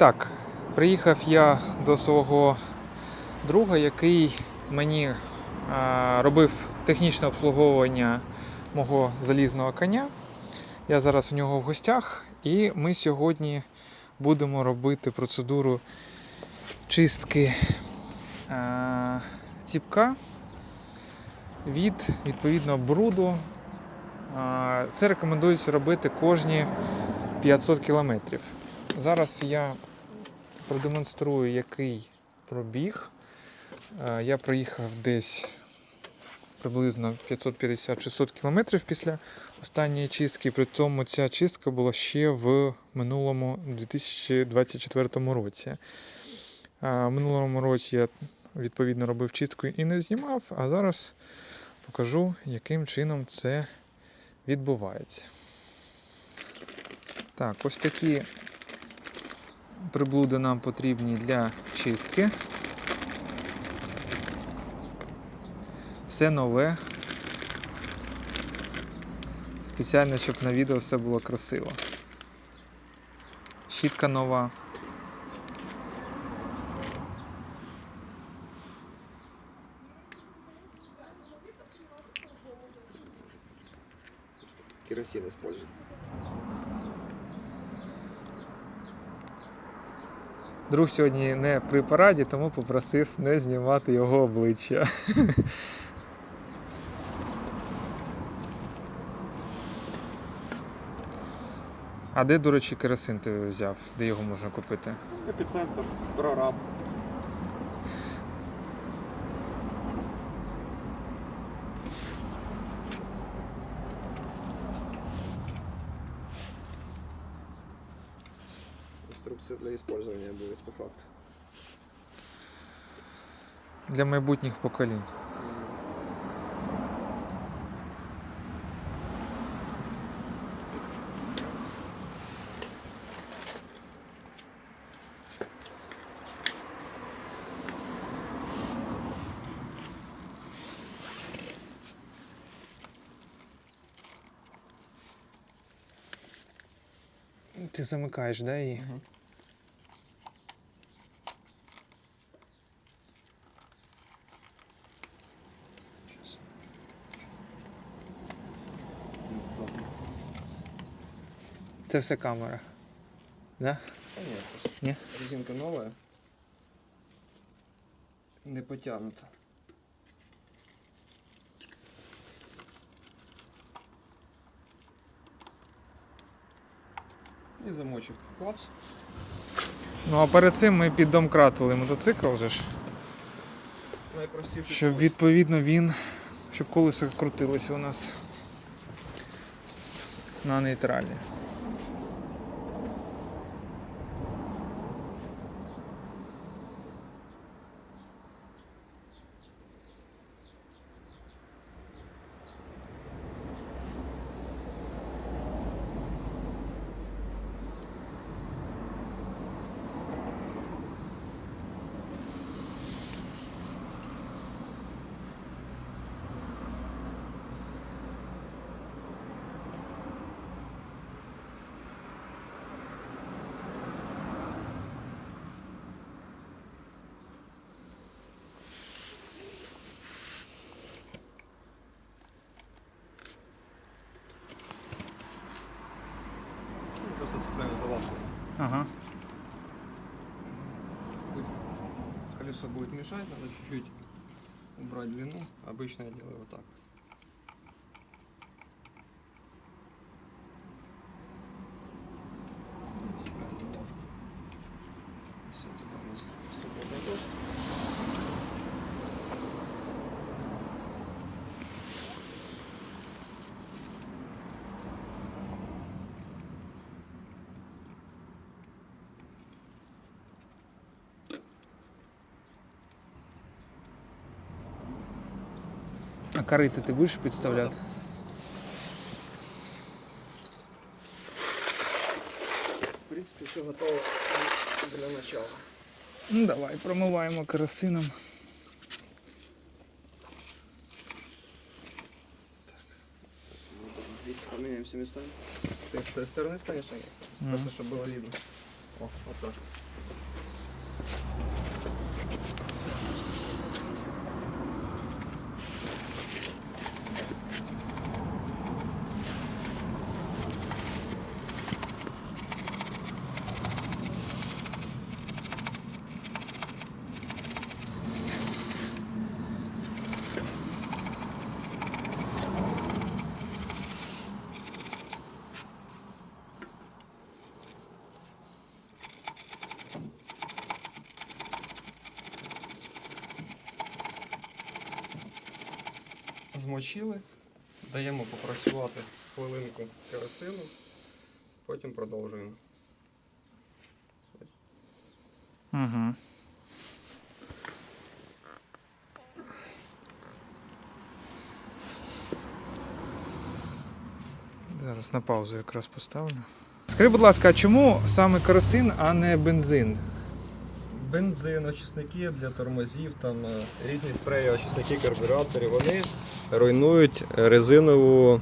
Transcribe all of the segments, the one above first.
так, приїхав я до свого друга, який мені робив технічне обслуговування мого залізного коня. Я зараз у нього в гостях, і ми сьогодні будемо робити процедуру чистки ціпка від відповідно бруду. Це рекомендується робити кожні 500 кілометрів. Зараз я продемонструю, який пробіг. Е, Я проїхав десь приблизно 550-600 кілометрів після останньої чистки. При тому ця чистка була ще в минулому 2024 році. Е, В минулому році я відповідно робив чистку і не знімав, а зараз покажу, яким чином це відбувається. Так, ось такі приблуди нам потрібні для чистки. Все нове. Спеціально, щоб на відео все було красиво. Щітка нова. Керосин используют. Друг сьогодні не при параді, тому попросив не знімати його обличчя. А де, до речі, керосин ти взяв? Де його можна купити? Епіцентр, прораб. Инструкция для использования будет по факту. Для майбутніх поколінь. Ти замикаєш, да, її? Це все камера. Да? Конечно. Не? Резинка новая. Не потянута. І замочок. Клац. Ну а перед цим ми піддомкратили мотоцикл вже ж, Найпростіший. щоб відповідно він, щоб колесо крутилося у нас на нейтралі. Просто цепляем за лапку. Ага. Колесо будет мешать, надо чуть-чуть убрать длину. Обычно я делаю вот так. Цепляю за лапку. Все, тогда у нас стопор готов А карити ти будеш підставляти? В принципе, все готово для начала. Ну давай, промиваємо керосином. Видите, поменяемся местами. Ты с той стороны станешь, а я? Мгм. Просто чтобы было видно. О, вот так. Змочили, даємо попрацювати хвилинку керосину, потім продовжуємо. Угу. Зараз на паузу якраз поставлю. Скажи, будь ласка, а чому саме керосин, а не бензин? Бензин, очисники для тормозів, там е, різні спреї, очисники карбюраторів, вони руйнують резинову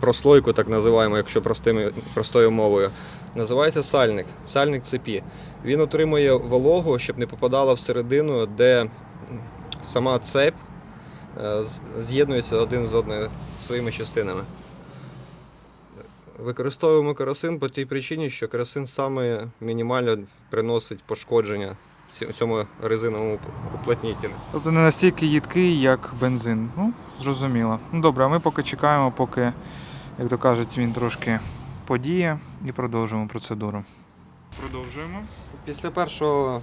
прослойку, так називаємо, якщо простими, простою мовою. Називається сальник, сальник цепі. Він отримує вологу, щоб не попадала всередину, де сама цепь е, з'єднується один з одною своїми частинами. Використовуємо керосин по тій причині, що керосин саме мінімально приносить пошкодження цьому резиновому уплотнітелю. Тобто не настільки їдкий, як бензин. Ну, зрозуміло. Ну добре, а ми поки чекаємо, поки, як то кажуть, він трошки подіє і продовжуємо процедуру. Продовжуємо. Після першого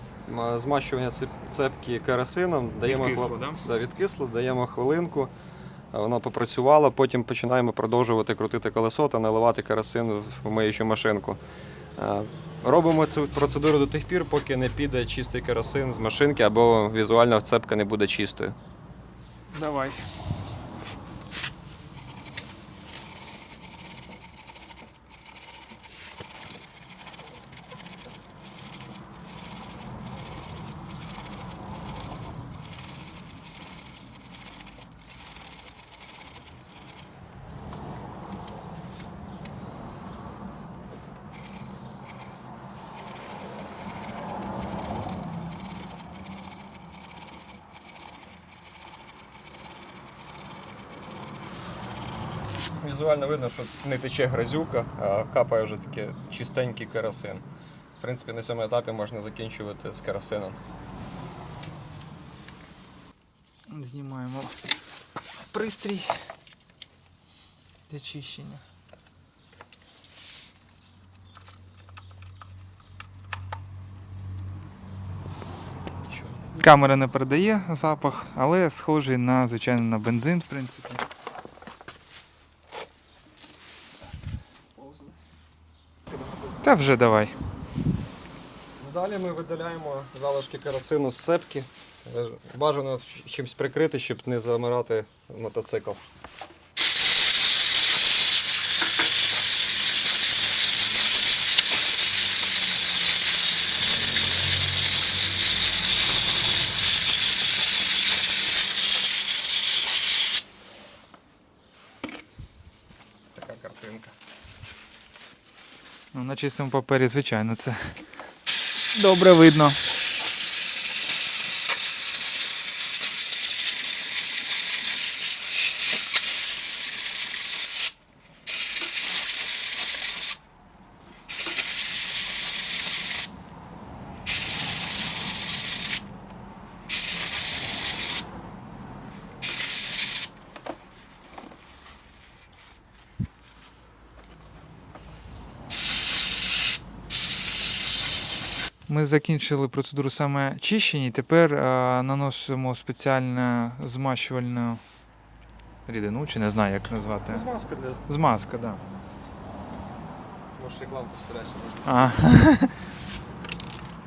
змащування цепки керосином даємо Відкисло, да? Да, відкисло, даємо хвилинку. а Воно попрацювало, потім починаємо продовжувати крутити колесо та наливати керосин в миючу машинку. Робимо цю процедуру до тих пір, поки не піде чистий керосин з машинки або візуально цепка не буде чистою. Давай. Візуально видно, що не тече грязюка, а капає вже таке чистенький керосин. В принципі, на цьому етапі можна закінчувати з керосином. Знімаємо пристрій для чищення. Камера не передає запах, але схожий на, звичайно, на бензин, в принципі. Та вже давай. Далі ми видаляємо залишки керосину з цепки. Е, Бажано чимось прикрити, щоб не замирати мотоцикл. На чистому папері, звичайно, це добре видно. Ми закінчили процедуру саме чищення, і тепер е, наносимо спеціальну змащувальну рідину, чи не знаю, як назвати. Змазка для Змазка, так. Да. Можеш рекламу постарайся. А,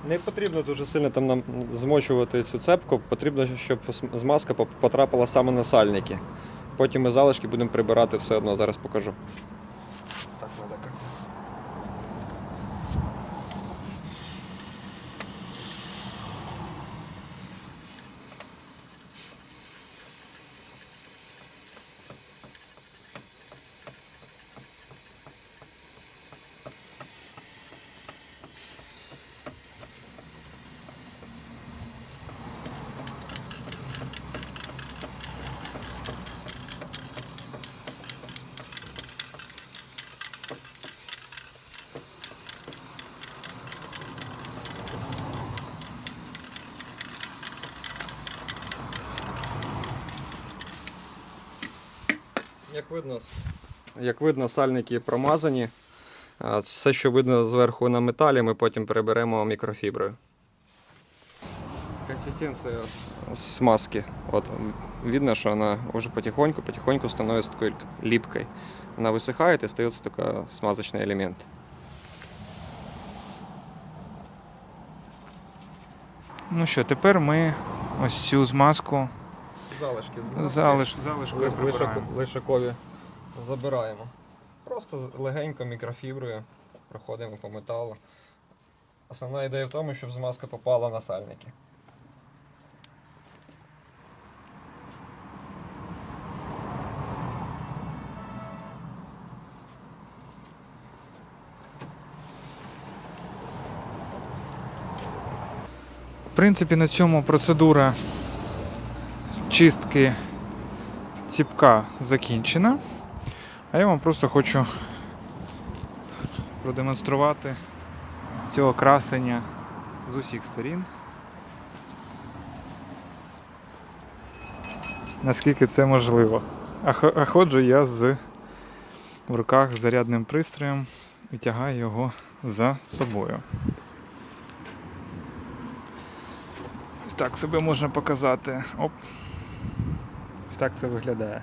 Не потрібно дуже сильно там нам змочувати цю цепку, потрібно, щоб змазка потрапила саме на сальники. Потім ми залишки будемо прибирати все одно, зараз покажу. Так, надо як. Як видно, с- як видно, сальники промазані. А Все, що видно зверху на металі, ми потім переберемо мікрофіброю. консистенция смазки. Вот м, видно, что она уже потихоньку, потихоньку становится такой как липкой. Она высыхает и остается только смазочный элемент. Ну що, тепер ми ось цю змазку Залишки залиш, залишкою прибираємо. лишакові забираємо. Просто з- легенько мікрофіброю проходимо по металу. Основна ідея в тому, щоб змазка попала на сальники. В принципі, на цьому процедура чистки ціпка закінчена. А я вам просто хочу продемонструвати цього красення з усіх сторін. Наскільки це можливо. А ходжу я з в руках з зарядним пристроєм і тягаю його за собою. Так себе можна показати. Оп. Ось так це виглядає.